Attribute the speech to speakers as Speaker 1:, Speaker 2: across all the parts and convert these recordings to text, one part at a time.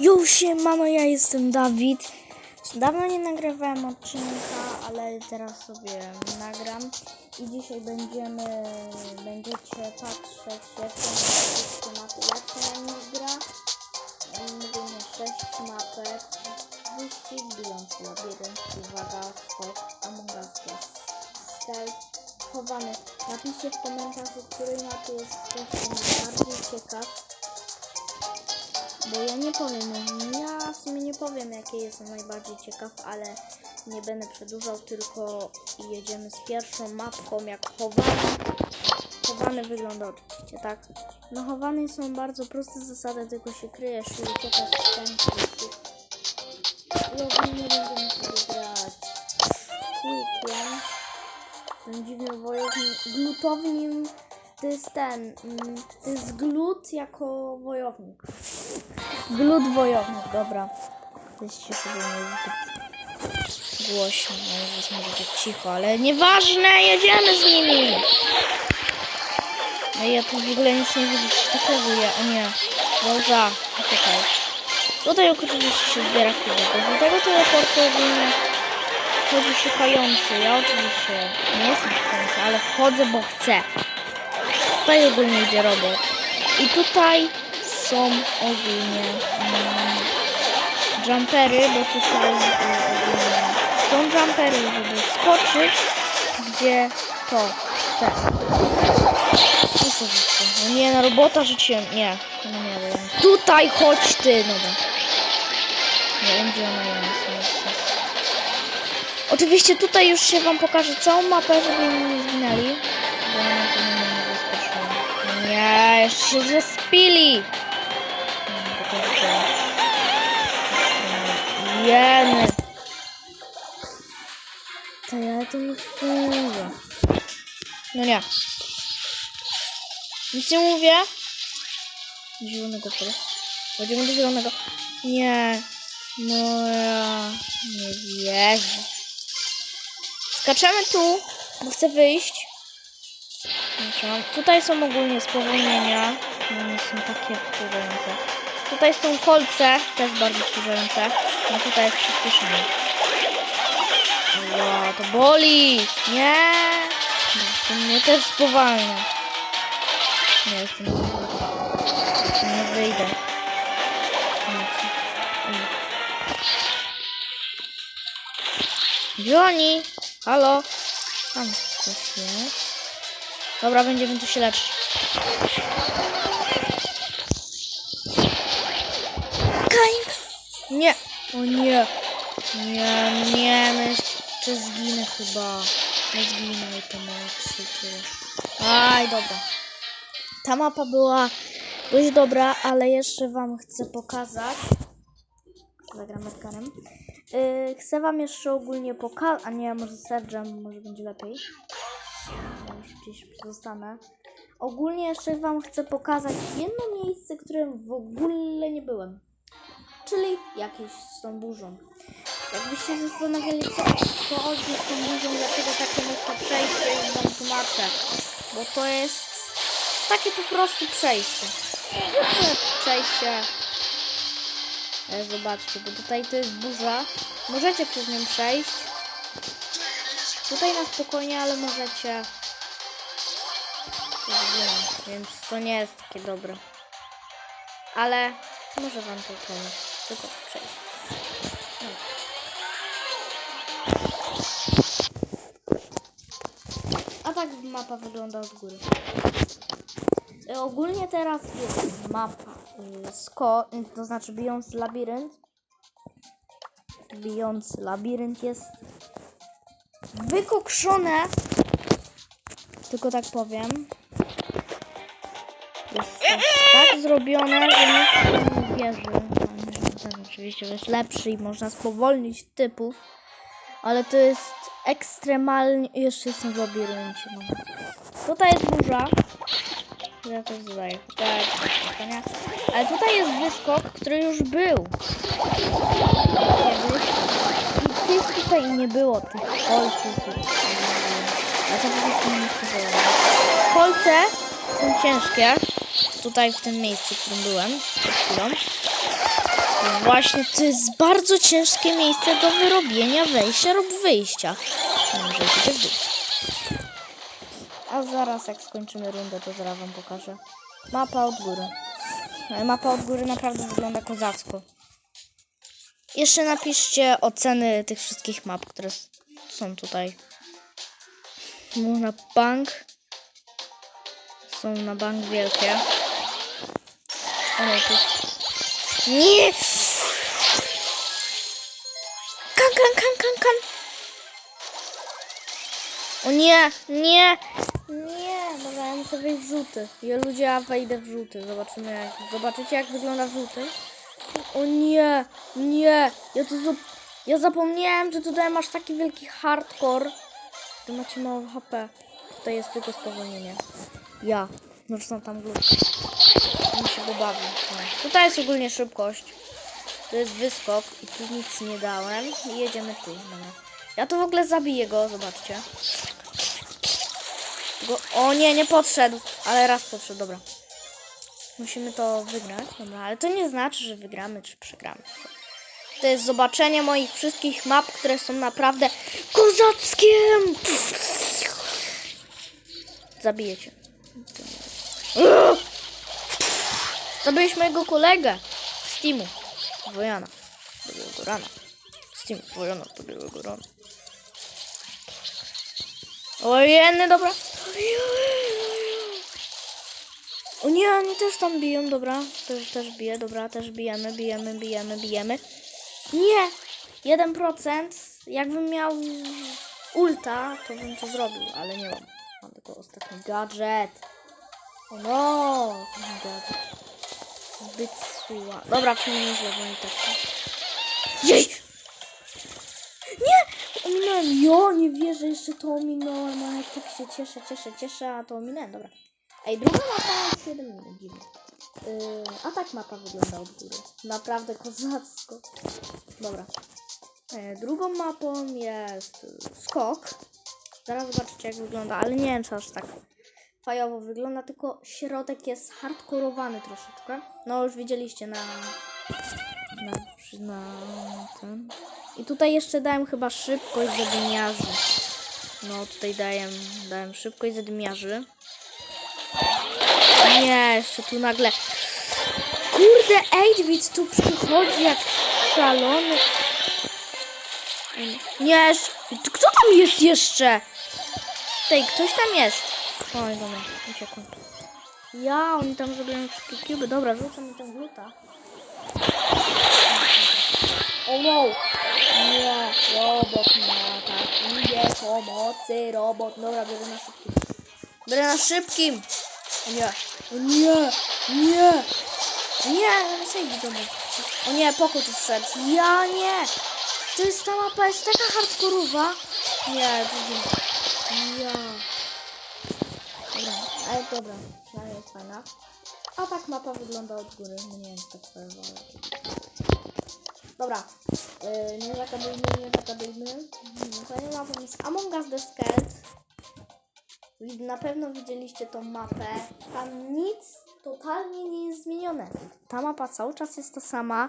Speaker 1: Już się, mamo, ja jestem Dawid. Dawno nie nagrywałem odcinka, ale teraz sobie nagram. I dzisiaj będziemy, będziecie patrzeć, jak wszystkie mapy, jak się na nich gra. Mówimy 6 mapek. Wyścig, bijąc labirynt, uwaga, skok, Among Us jest stealth, chowany. Napiszcie w komentarzu, której mapy jesteście najbardziej ciekaw. Bo ja nie powiem, ja w sumie nie powiem jakie jestem najbardziej ciekaw, ale nie będę przedłużał, tylko jedziemy z pierwszą mapką jak chowany. Chowany wygląda oczywiście tak. No chowany są bardzo proste zasady, tylko się kryjesz i uciekasz z części. I ogólnie będziemy sobie grać Quickiem. Ten dziwny wojownik, glutownim, to jest ten, mm, to jest glut jako wojownik. Glut wojownik, dobra. Jesteście sobie nie głośno, no jest może tak cicho, ale nieważne, jedziemy z nimi. No ja tu w ogóle nic nie widzę, co takiego ja, o nie, Dobrze, czekaj. Tutaj oczywiście się zbiera kubek, do tego teleportu ogólnie chodzi szukający. Ja oczywiście nie jestem szukający, ale wchodzę, bo chcę. Tutaj ogólnie idzie robot. I tutaj są ogólnie mm, jumpery, bo tutaj y, ogólnie są jumpery, żeby skoczyć, gdzie to chce. I co życie? No nie, na robota rzuciłem. Nie, no nie wiem. Tutaj chodź ty, no. Nie wiem, gdzie ona jest. Oczywiście tutaj już się wam pokażę całą mapę, żeby nie zginęli. Bo ja na nie. Nie, jeszcze się zespili. Jeny. To ja to nie wpływam. No nie. Nic nie mówię. Zielonego pole. Chodzimy do zielonego. Nie. No ja nie wierzę. Skaczemy tu, bo chcę wyjść. Tutaj są ogólnie spowolnienia. One są takie wkurzające. Tutaj są kolce, też bardzo wkurzające. No tutaj jest przyspieszenie. Wow, to boli! Nie! To mnie też spowalnia. Nie, jestem nie wyjdę. Nie. Gdzie oni? Halo? Tam coś jest. Dobra, będziemy tu się leczyć. O nie! Nie, nie, no jeszcze zginę chyba. Nie zginę i to moje krzyki. Aj, dobra. Ta mapa była dość dobra, ale jeszcze wam chcę pokazać. Zagram Edgarem. Yy, chcę wam jeszcze ogólnie pokazać, a nie, może Sergeant, może będzie lepiej. Ja już gdzieś zostanę. Ogólnie jeszcze wam chcę pokazać jedno miejsce, którym w ogóle nie byłem. Czyli jakieś z tą burzą. Jakbyście się zastanawiali, co to chodzi z tą burzą, dlaczego takie mocne przejście, już wam tłumaczę. Bo to jest takie po prostu przejście. Zwykłe przejście. E, Zobaczcie, bo tutaj to jest burza. Możecie przez nią przejść. Tutaj na spokojnie, ale możecie. Więc to nie jest takie dobre. Ale może wam to pomóc. Tylko przejść. A tak mapa wygląda od góry. E, Ogólnie teraz jest mapa y, sko, y, to znaczy bijąc labirynt. Bijąc labirynt jest wykokszone. Tylko tak powiem. Jest tak zrobione, że nikt nie wierzy. Ten oczywiście jest lepszy i można spowolnić typów. Ale to jest ekstremalnie. Jeszcze jestem w labiryncie. No. Tutaj jest burza. Ja to zadaję. Tak. Ale tutaj jest wyskok, który już był. Kiedyś. I tych tutaj nie było, tych kolców. Ja to po prostu nie spróbowałem. Kolce są ciężkie. Tutaj w tym miejscu, w którym byłem. Właśnie to jest bardzo ciężkie miejsce do wyrobienia wejścia lub wyjścia. Też wyjść. A zaraz jak skończymy rundę, to zaraz wam pokażę. Mapa od góry. Ale Mapa od góry naprawdę wygląda kozacko. Jeszcze napiszcie oceny tych wszystkich map, które są tutaj. Można bank. Są na bank wielkie. O no. Nie! Kan, kan, kan, kan, kan. O nie, nie, nie. Dobra, ja muszę. Ja ludzie, ja wejdę w żółty. Zobaczymy jak. Zobaczycie jak wygląda żółty. O nie, nie. Ja to. Ja zapomniałem, że tutaj masz taki wielki hardcore. Tu macie mało HP. Tutaj jest tylko spowolnienie. Ja. Wrzucam tam glut. Mi się go. Tutaj jest ogólnie szybkość. To jest wyskok i tu nic nie dałem. I jedziemy tu. Dobra. Ja tu w ogóle zabiję go, zobaczcie. Go... O nie, nie podszedł. Ale raz podszedł, dobra. Musimy to wygrać, dobra, ale to nie znaczy, że wygramy czy przegramy. To jest zobaczenie moich wszystkich map, które są naprawdę kozackie. Zabijecie. Zabiłeś mojego kolegę z teamu. Wojana. Do białego rana. Z teamu Wojana do białego rana. Ojeny, dobra. O nie, oni też tam biją, dobra. Też, też bije, dobra, też bijemy, bijemy, bijemy, bijemy. Nie! 1%. Jakbym miał ulta, to bym to zrobił, ale nie mam. Mam tylko ostatni gadżet. O no! gadżet. Zbyt sła. Dobra, przynajmniej źle, bo nie tak. Jej! Nie! Ominąłem. Jo, nie wierzę, jeszcze to ominąłem, a jak tak się cieszę, cieszę, cieszę, a to ominąłem, dobra. Ej, druga mapa jest 7 minut. Yy, a tak mapa wygląda od góry. Naprawdę kozacko. Dobra. E, drugą mapą jest skok. Zaraz zobaczycie jak wygląda, ale nie wiem czy aż tak fajowo wygląda, tylko środek jest hardkorowany troszeczkę. No już widzieliście na, na, na ten. I tutaj jeszcze dałem chyba szybkość zadymiarzy. No tutaj dałem, dałem szybkość zadymiarzy. Nie, jeszcze tu nagle. Kurde, 8 tu przychodzi jak szalony. Nie, kto tam jest jeszcze? Tej, ktoś tam jest. Oj, dobra, uciekłem. Ja, oni tam zrobią wszystkie kuby. Dobra, rzucam mi tam gluta. O wow! Nie, robot ma tak idzie pomocy, robot. Dobra, biorę na szybkim. Biorę na szybkim. O nie, o nie, nie. Nie, sejdzie do mnie. O nie, pokój tu wszedł. Ja nie. To jest ta mapa, jest taka hardkorowa. Nie, to nie. Ja. Ale dobra, przynajmniej jest fajna. A tak mapa wygląda od góry. No nie wiem, czy tak powiem. Dobra, yy, nie zagadujmy, nie zagadujmy. Hmm, Kolejną mapą jest Among Us The Na pewno widzieliście tą mapę. Tam nic totalnie nie jest zmienione. Ta mapa cały czas jest ta sama.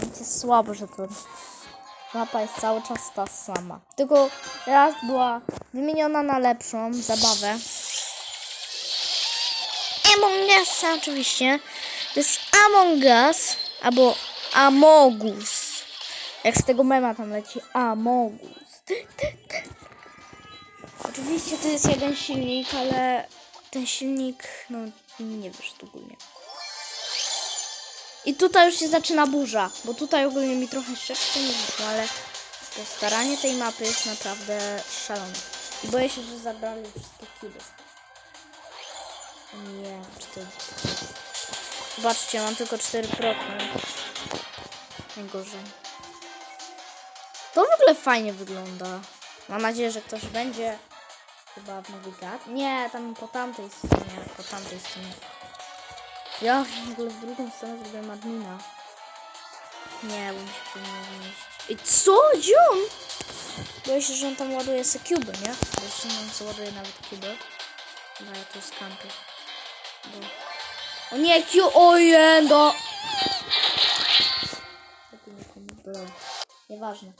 Speaker 1: Więc jest słabo, że to mapa jest cały czas ta sama. Tylko raz była wymieniona na lepszą zabawę. Among Us oczywiście. To jest Among Us albo Amogus. Jak z tego mema tam leci Amogus. Oczywiście to jest jeden silnik, ale ten silnik, no nie wiesz ogólnie. I tutaj już się zaczyna burza, bo tutaj ogólnie mi trochę szybciej nie wyszło, ale staranie tej mapy jest naprawdę szalone. I boję się, że zabrali wszystkie kily. Nie, 4. Zobaczcie, mam tylko 4%. Najgorzej. To w ogóle fajnie wygląda. Mam nadzieję, że ktoś będzie chyba w nawigat. Nie, tam po tamtej stronie, po tamtej stronie. Ja w ogóle w drugą stronę zrobiłem admina. Nie, bo mi się powinno zmieścić. I co? Gdzie? Boję się, że on tam ładuje se cuby, nie? Jeszcze on co ładuje nawet cuby. Chyba ja tu skampię. O nie, Q, oje, do. Nieważne.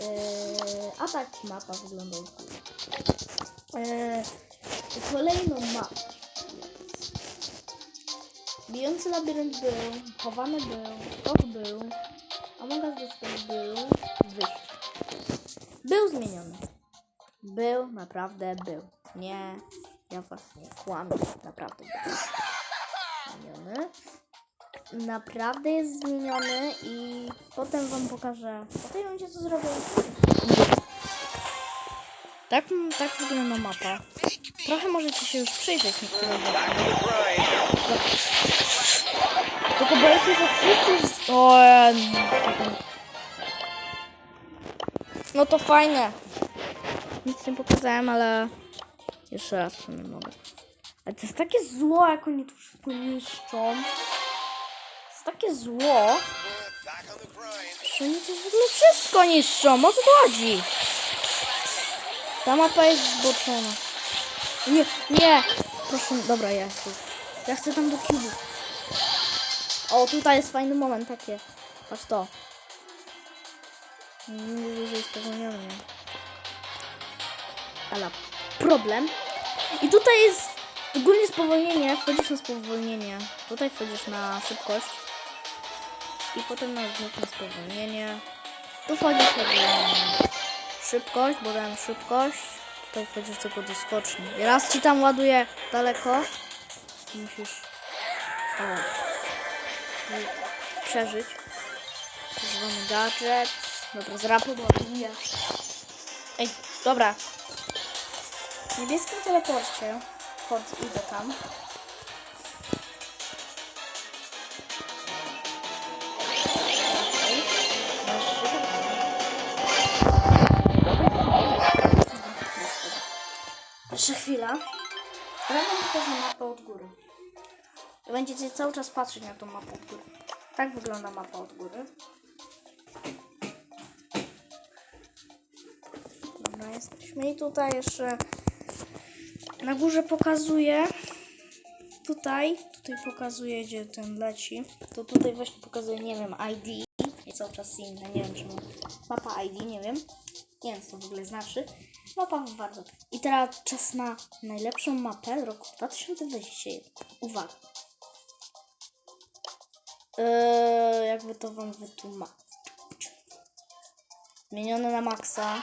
Speaker 1: Eee, a tak mapa wyglądał. od góry. Eee, kolejną mapę. Bijący labirynt był, chowany był, rok był, Among Us Discord był, wyjście. Był zmieniony. Był, naprawdę był. Nie ja was nie kłamię, naprawdę zmieniony. Naprawdę jest zmieniony i potem wam pokażę. Potem będzie co zrobię. Tak, tak wygląda mapa. Trochę możecie się już przyjrzeć niektóre. Tylko boję się, że wszyscy... O, No to fajne. Nic nie pokazałem, ale jeszcze raz w sumie mogę. Ale to jest takie zło, jak oni tu wszystko niszczą. To jest takie zło, że oni tu w ogóle wszystko niszczą. O co chodzi? Ta mapa jest zboczona. Nie, nie! Proszę, dobra, ja chcę. Ja chcę tam do cubu. O, tutaj jest fajny moment, takie. Patrz to. Nie mówię, że jest spowolniony. nie? Ale problem. I tutaj jest ogólnie spowolnienie. Wchodzisz na spowolnienie. Tutaj wchodzisz na szybkość. I potem na znów spowolnienie. Tu wchodzisz na szybkość, bo dałem szybkość. Tutaj wchodzisz tylko do skoczni. I raz ci tam ładuje daleko. Musisz o, przeżyć. Używamy gadżet. Dobra, zrapu ładuje. Ej, dobra. W niebieskim teleporcie. Chodź, idę tam. Jeszcze chwila. Teraz wam pokażę mapę od góry. Będziecie cały czas patrzeć na tą mapę od góry. Tak wygląda mapa od góry. Dobra, jesteśmy i tutaj jeszcze na górze pokazuje tutaj, tutaj pokazuje gdzie ten leci. To tutaj właśnie pokazuje, nie wiem, ID. Jest cały czas inne, nie wiem czemu. Mapa ID, nie wiem. Nie wiem co to w ogóle znaczy. Mapa bardzo. I teraz czas na najlepszą mapę roku 2021. Uwaga. Eee, jakby to wam wytłumaczyć. Zmienione na maksa.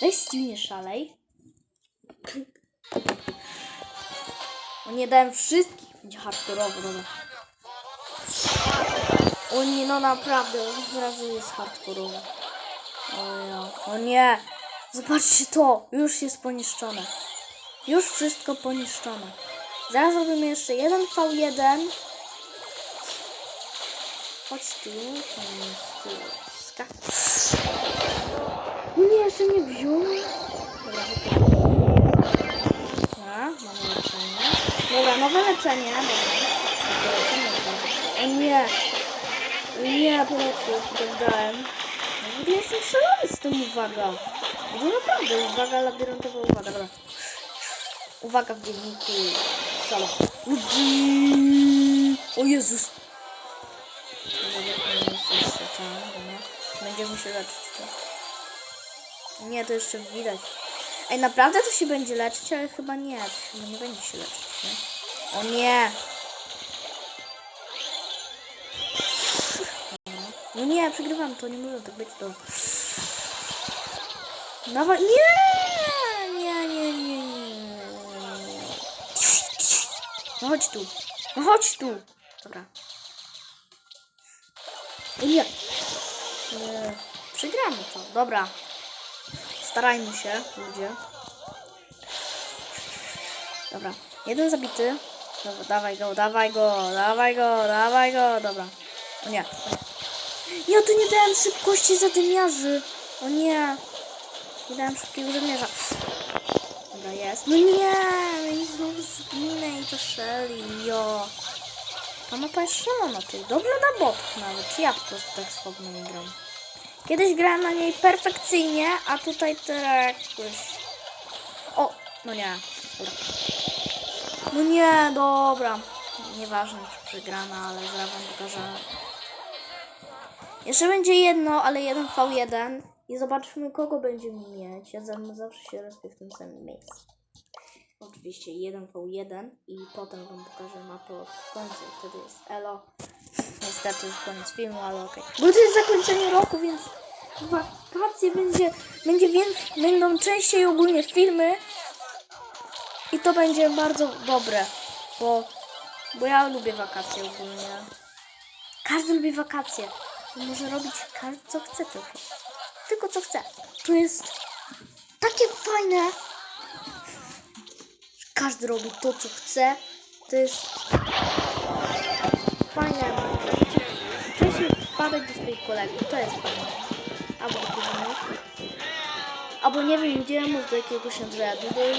Speaker 1: Weź Steam nie szalej. O nie dałem wszystkich. Będzie hardkorowo, dobra. O nie, no naprawdę, od razu jest hardkorowo. O ja. O nie! Zobaczcie to! Już jest poniszczone. Już wszystko poniszczone. Zaraz robimy jeszcze jeden V1. Chodź tu, tam jest tu. Skak. Nie, jeszcze nie wziął. Dobra, mamy leczenie. Dobra, nowe leczenie. Dobra. O nie. Nie, pomocy, tak dałem. W ogóle jestem szalony z tym, uwaga. No naprawdę, uwaga, labiryntowa uwaga, dobra. Uwaga w dzienniku. Sala. Ludzi. O Jezus. Będziemy się leczyć. Nie, to jeszcze widać. Ej, naprawdę to się będzie leczyć, ale chyba nie. Chyba nie będzie się leczyć, nie? O nie. No nie, przegrywam to, nie może tak być to. Dawaj, nie! Nie, nie, nie, nie. No chodź tu. No chodź tu. Dobra. Nie. Nie. Przegramy to. Dobra. Starajmy się, ludzie. Dobra. Jeden zabity. Dobra, dawaj go, dawaj go, dawaj go, dawaj go. Dobra. O nie. Ja tu nie dałem szybkości zadymiarzy. O nie. Nie dałem szybkiego zadymiarza. Dobra, jest. No nie, i znowu zginę i to szeli, jo. Ta mapa jest szalona, ty. Dobrze na botach nawet. Ja po prostu tak słabo nie gram. Kiedyś grałem na niej perfekcyjnie, a tutaj teraz jakoś... O, no nie. No nie, dobra. Nieważne, czy przegrana, ale zaraz wam pokażę. Jeszcze będzie jedno, ale jeden V1 i zobaczmy kogo będziemy mieć. Ja za- zawsze się respię w tym samym miejscu. Oczywiście jeden V1 i potem wam pokażę mapę od końca. Wtedy jest Elo. Niestety już koniec filmu, ale okej. Bo to jest zakończenie roku, więc wakacje będzie, będzie więcej, będą częściej ogólnie filmy i to będzie bardzo dobre, bo, bo ja lubię wakacje ogólnie. Każdy lubi wakacje. Może robić każdy co chce tylko. Tylko co chce. To jest takie fajne. Każdy robi to co chce. To jest Do swoich kolegów. To jest fajne. Albo kuzynów. Albo nie wiem gdzie, może do jakiegoś Andrzeja Dudy.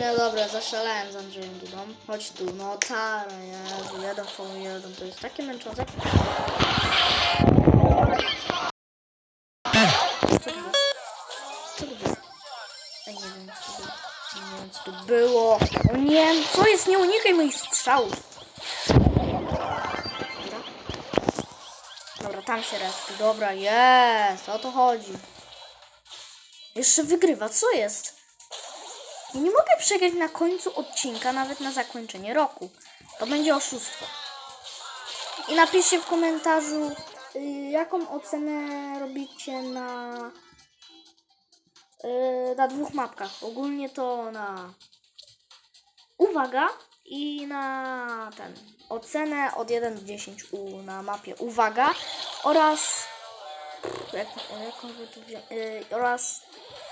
Speaker 1: No dobra, zaszalałem z Andrzejem Dudą. Chodź tu, no Tara, Jezu, jeden po jeden, to jest takie męczące. Co to było? Co to było. Nie wiem, co to było. O nie, co jest? Nie unikaj moich strzałów. Dobra. Dobra, tam się respi. Dobra, jest, o to chodzi. Jeszcze wygrywa, co jest? Ja nie mogę przegrać na końcu odcinka, nawet na zakończenie roku. To będzie oszustwo. I napiszcie w komentarzu, y, jaką ocenę robicie na, y, na dwóch mapkach. Ogólnie to na uwaga i na ten ocenę od 1 do 10 u, na mapie uwaga oraz y, oraz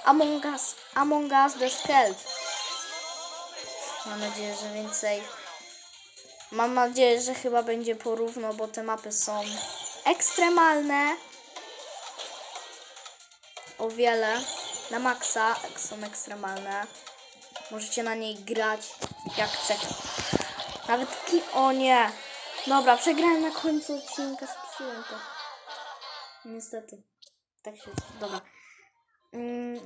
Speaker 1: Among Us, Among Us The Stealth. Mam nadzieję, że więcej. Mam nadzieję, że chyba będzie porówno, bo te mapy są ekstremalne. O wiele. Na maksa są ekstremalne. Możecie na niej grać jak chcecie. Nawet ki... O nie! Dobra, przegrałem na końcu odcinka, spisuję to. Niestety. Tak się... Dobra. Mm,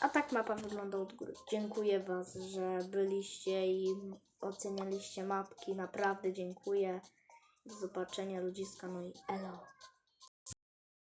Speaker 1: a tak mapa wygląda od góry. Dziękuję Was, że byliście i ocenialiście mapki. Naprawdę dziękuję. Do zobaczenia ludziska, no i elo.